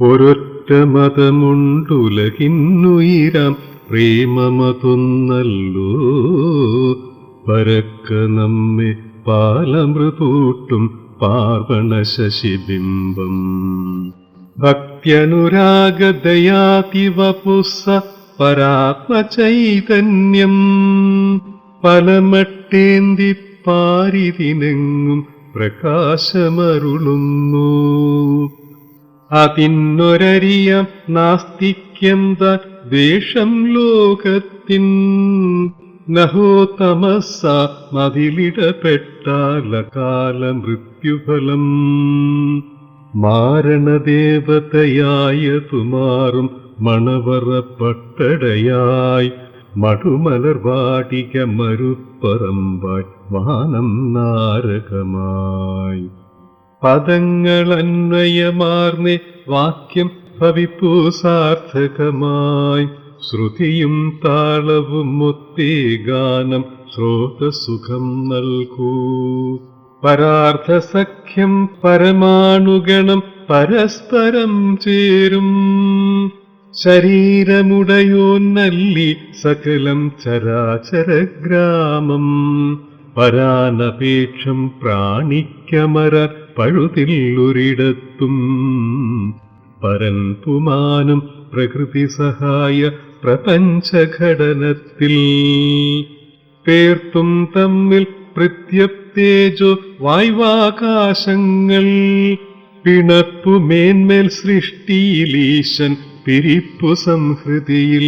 ഒരൊറ്റ മതമുണ്ടുലകിന്നുയിരാം പ്രേമമതൊന്നല്ലോ. പരക്ക നമ്മെ പാലമൃതൂട്ടും പാർവണ ശശിബിംബം ഭക്ത്യനുരാഗദയാതിവപുസ്സ പരാത്മചൈതന്യം. പലമട്ടേന്തി പാരിതിനെങ്ങും പ്രകാശമരുളുന്നു. അതിനൊരറിയാം നാസ്തിക്യം താൻ ദ്വേഷം ലോകത്തിൻ. നഹോ തമസ മതിലിടപെട്ടാല കാല മൃത്യുഫലം മാരണദേവതയായതുമാറും മണവറപ്പട്ടടയായി. മടുമലർവാടിക മരുപ്പറമ്പായി വാനം നാരകമായി. പദങ്ങളന്വയമാർന്ന് വാക്യം ഭവിപ്പൂ സാർത്ഥകമായി ശ്രുതിയും താളവും ഒത്തേ ഗാനം ശ്രോതസുഖം നൽകൂ. പരാർത്ഥസഖ്യം പരമാണുഗണം പരസ്പരം ചേരും. ശരീരമുടയോന്നല്ലി സകലം ചരാചരഗ്രാമം. പരാനപേക്ഷം പ്രാണിക്കമര പഴുതില്ലൊരിടത്തും പരൻ പുമാനും പ്രകൃതി സഹായ പ്രപഞ്ചഘടനത്തിൽ പേർത്തും തമ്മിൽ പ്രത്യപ്തേജോ വായ്വാകാശങ്ങൾ പിണപ്പു മേന്മേൽ സൃഷ്ടിയിലീശൻ പിരിപ്പു സംഹൃതിയിൽ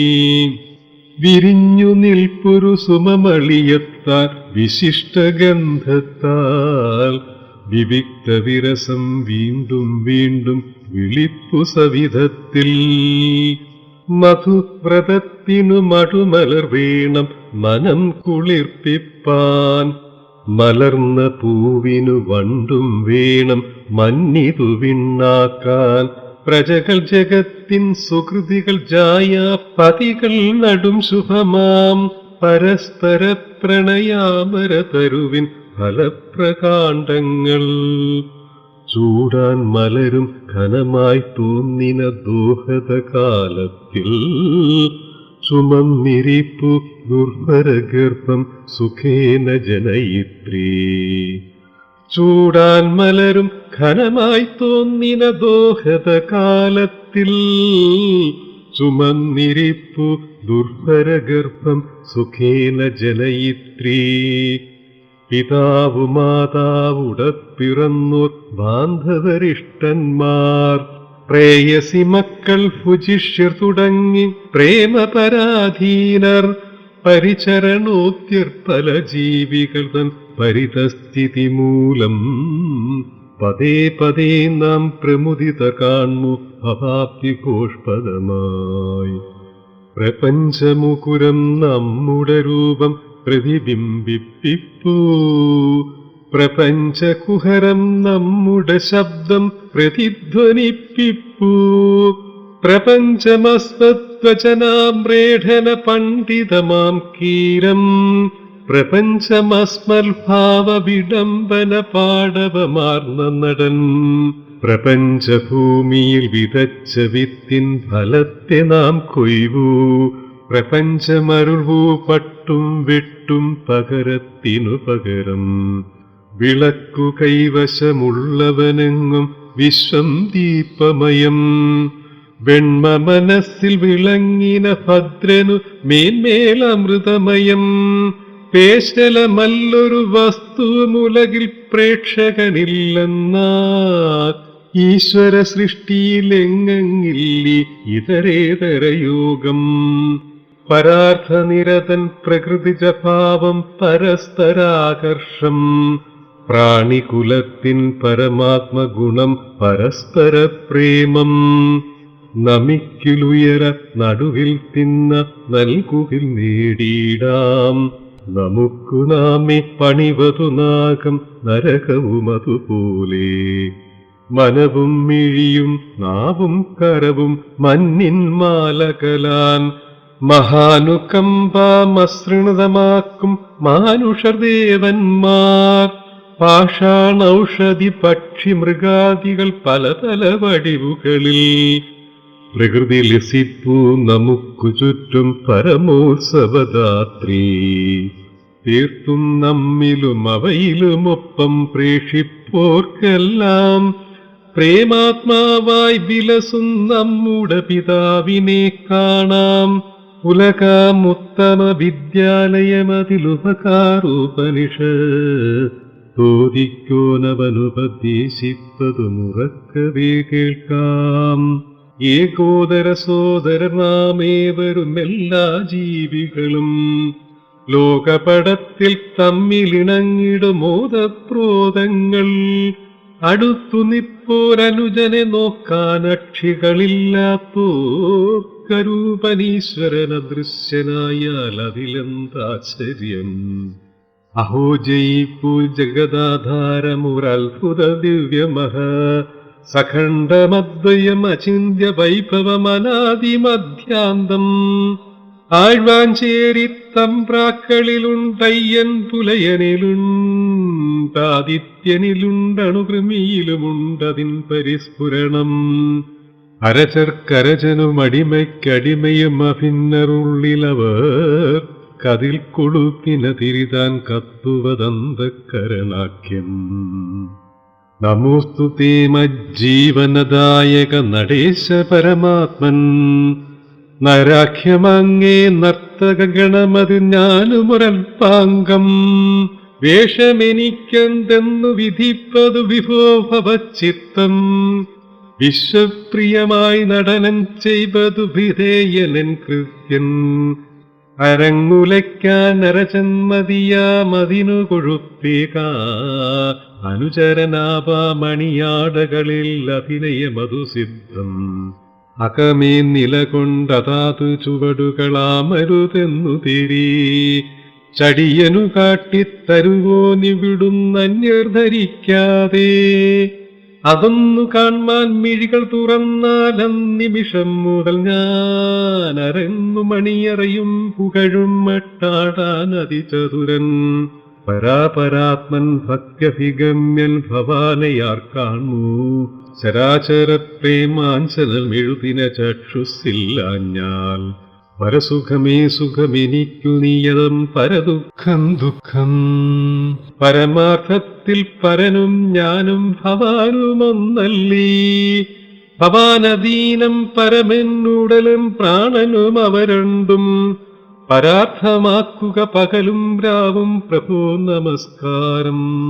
വിരിഞ്ഞു നിൽപ്പൊരു സുമമളിയത്താൽ വിശിഷ്ടഗന്ധത്താൽ വിവിക്ത വിരസം വീണ്ടും വീണ്ടും വിളിപ്പു സവിധത്തിൽ. മധുവ്രതത്തിനു മടുമലർ വീണം മനം കുളിർപ്പിപ്പാൻ മലർന്ന പൂവിനു വണ്ടും വീണം മഞ്ഞിതു വിണ്ണാക്കാൻ. പ്രജകൾ ജഗത്തിൻ സുഹൃതികൾ ജായ പതികൾ നടും ശുഭമാം. പരസ്പര പ്രണയാമര തരുവിൻ ഫലപ്രകാണ്ഡങ്ങൾ. ചൂടാൻ മലരും ഘനമായി തോന്നിന ദോഹതകാലത്തിൽ. ചുമന്നിരിപ്പു ദുർഭരഗർഭം സുഖേന ജനയിത്രേ. ചൂടാൻ മലരും ഘനമായി തോന്നിന ദോഹതകാലത്തിൽ. ചുമന്നിരിപ്പു ദുർഭരഗർഭം സുഖേന ജനയിത്രീ. പിതാവു മാതാവുടപ്പിറന്നോർ ബാന്ധവരിഷ്ടന്മാർ. പ്രേയസി മക്കൾ ഭുജിഷ്യർ തുടങ്ങി പ്രേമപരാധീനർ. പരിചരണോത്യർ പല ജീവികൾ തൻ പരിതസ്ഥിതി മൂലം. പതേ പതേ നാം പ്രമുദിത കാണു അഭാപ്തി കോഷ്പദമായി പ്രപഞ്ചമുകുരം നമ്മുടെ രൂപം പ്രതിബിംബിപ്പിപ്പൂ. പ്രപഞ്ചകുഹരം നമ്മുടെ ശബ്ദം പ്രതിധ്വനിപ്പിപ്പൂ. പ്രപഞ്ചമസ്വത്വചനാമ്രേഢന പണ്ഡിതമാം കീരം. പ്രപഞ്ചമസ്മൽഭാവ വിഡംബന പാടവമാർന്ന നടൻ. പ്രപഞ്ചഭൂമിയിൽ വിതച്ച വിത്തിൻ ഫലത്തെ നാം കൊയ്വൂ. പ്രപഞ്ചമരുൾവൂ പട്ടും വെട്ടും പകരത്തിനു പകരം. വിളക്കു കൈവശമുള്ളവനെങ്ങും വിശ്വം ദീപമയം. വെണ്മ മനസ്സിൽ വിളങ്ങിന ഭദ്രനു മേന്മേലമൃതമയം. പേശലമല്ലൊരു വസ്തുവുമുലകിൽ പ്രേക്ഷകനില്ലെന്നാ ഈശ്വര സൃഷ്ടിയിലെങ്ങങ്ങില്ലി ഇതരേതര യോഗം. പരാർത്ഥനിരതൻ പ്രകൃതിജഭാവം പരസ്പരാകർഷം. പ്രാണികുലത്തിൻ പരമാത്മഗുണം പരസ്പര പ്രേമം നമിക്കിലുയര നടുവിൽ തിന്ന നൽകുകിൽ നേടിയിടാം. നമുക്കു നാമെ പണിവതു നാഗം നരകവും മനവും മിഴിയും നാവും കരവും മഞ്ഞിൻ മാലകലാൻ മഹാനുകമ്പാമസൃണതമാക്കും മാനുഷദേവന്മാർ. പാഷാണൌഷധി പക്ഷി മൃഗാദികൾ പല പല വടിവുകളിൽ. പ്രകൃതി ലസിപ്പൂ നമുക്കു ചുറ്റും പരമോത്സവദാത്രി. തീർത്തും നമ്മിലും അവയിലുമൊപ്പം പ്രേക്ഷിപ്പോർക്കെല്ലാം പ്രേമാത്മാവായി വിലസും നമ്മുടെ പിതാവിനെ കാണാം. ഉലകാമുത്തമ വിദ്യാലയമതിലുപകാരോപനിഷ തോതിക്കോനവനുപദേശിപ്പതു മുറക്കവേ കേൾക്കാം. ഏകോദര സോദര നാമേവരുമെല്ലാ ജീവികളും ലോകപടത്തിൽ തമ്മിലിണങ്ങിടുമോദപ്രോതങ്ങൾ. അടുത്തു നിപ്പോരനുജനെ നോക്കാൻ അക്ഷികളില്ലാത്തോർ കരൂപനീശ്വരൻ അദൃശ്യനായാൽ അതിലെന്താശ്ചര്യം അഹോ ജയിപ്പൂ ജഗദാധാരമുരത്ഭുത ദിവ്യമഹ സഖണ്ഡമദ്വയമചിന്യ വൈഭവമനാദിമധ്യാന്തം ആഴ്വാഞ്ചേരിത്തം പ്രാക്കളിലുണ്ടയ്യൻ പുലയനിലുണ്ടാദിത്യനിലുണ്ടണുകൃമിയിലുമുണ്ടതിൻ പരിസ്ഫുരണം. അരചർക്കരചനും അടിമയ്ക്കടിമയും അഭിന്നരുള്ളിലവർ. കതിൽ കൊടുപ്പിന തിരിതാൻ കത്തുവതന്തക്കരണാക്യം നമോസ്തു തേ മജ്ജീവനദായക നടേശ പരമാത്മൻ. നരാഖ്യമങ്ങേ നർത്തക ഞാനുമുരൽപാങ്കം വേഷമെനിക്കെന്തെന്നു വിധിപ്പതു വിഭോ ഭവച്ചിത്തം വിശ്വപ്രിയമായി നടനം ചെയ്തു വിധേയനൻ കൃത്യൻ. അരങ്ങുലയ്ക്കാൻ നരജന്മതിയാമതിനു കൊഴുപ്പേക. അനുചരനാപമണിയാടകളിൽ അഭിനയമതു സിദ്ധം അകമേ നിലകൊണ്ടതാതു ചുവടുകളാമരുതെന്നു തിരി. ചടിയനു കാട്ടിത്തരുവോ നിവിടുന്നന്യർ ധരിക്കാതെ. അതൊന്നു കാൺമാൻ മിഴികൾ തുറന്നാലം നിമിഷം മുതൽ ഞാൻ മണിയറയും പുകഴും മട്ടാടാൻ അതിചതുരൻ. പരാപരാത്മൻ ഭക്ത്യഭിഗമ്യൻ ഭവാനയാർ കാണൂ. ചരാചര പ്രേമാഞ്ചലം എഴുതിന ചക്ഷുസില്ലാഞ്ഞാൽ പരസുഖമേ സുഖമെനിക്കു നീയതം പരദുഃഖം ദുഃഖം. പരമാർത്ഥത്തിൽ പരനും ഞാനും ഭവാനുമൊന്നല്ലീ. ഭവാനധീനം പരമെന്നുടലും പ്രാണനും അവരണ്ടും. പരാർത്ഥമാക്കുക പകലും രാവും പ്രഭോ നമസ്കാരം.